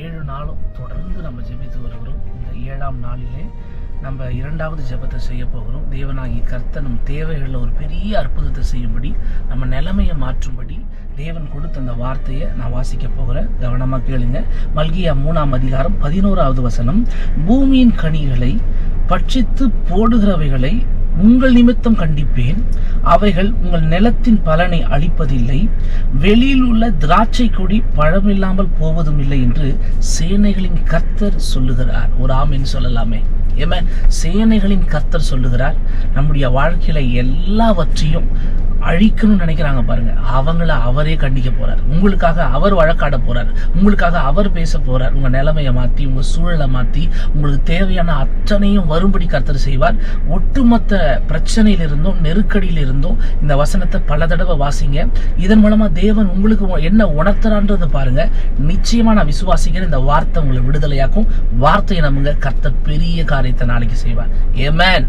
ஏழு நாளும் தொடர்ந்து நம்ம ஜெபித்து வருகிறோம். இந்த ஏழாம் நாளிலே நம்ம இரண்டாவது ஜெபத்தை செய்ய போகிறோம். தேவனாகி கர்த்தர் நம் தேவைகளில் ஒரு பெரிய அற்புதத்தை செய்யும்படி நம்ம நிலைமையை மாற்றும்படி தேவன் கொடுத்த அந்த வார்த்தையை நான் வாசிக்க போகிறேன். கவனமாக கேளுங்க. மல்கியா மூணாம் அதிகாரம் பதினோராவது வசனம். பூமியின் கனிகளை பட்சித்து போடுகிறவைகளை உங்கள் நிமித்தம் கண்டிப்பேன். அவைகள் உங்கள் நிலத்தின் பலனை அளிப்பதில்லை. வெளியில் உள்ள திராட்சை கொடி பழமில்லாமல் போவதும் இல்லை என்று சேனைகளின் கர்த்தர் சொல்லுகிறார். ஒரு ஆமின்னு சொல்லலாமே. ஏம சேனைகளின் கர்த்தர் சொல்லுகிறார். நம்முடைய வாழ்க்கையில எல்லாவற்றையும் அழிக்கணும்னு நினைக்கிறாங்க பாருங்க. அவங்கள அவரே கண்டிக்க போறார். உங்களுக்காக அவர் வழக்காட போறார். உங்களுக்காக அவர் பேச போறார். உங்க நிலைமையை மாத்தி உங்க சூழலை மாத்தி உங்களுக்கு தேவையான அத்தனையும் வரும்படி கர்த்தர் செய்வார். ஒட்டுமொத்த பிரச்சனையில இருந்தும் இருந்தும் இந்த வசனத்தை பல தடவை வாசிங்க. இதன் மூலமா தேவன் உங்களுக்கு என்ன உணர்த்துறான்றதை பாருங்க. நிச்சயமா நான் விசுவாசிக்கிறேன். இந்த வார்த்தை உங்களை விடுதலையாக்கும். வார்த்தையை நம்புங்க. கர்த்தர் பெரிய காரியத்தை நாளைக்கு செய்வார். ஏமேன்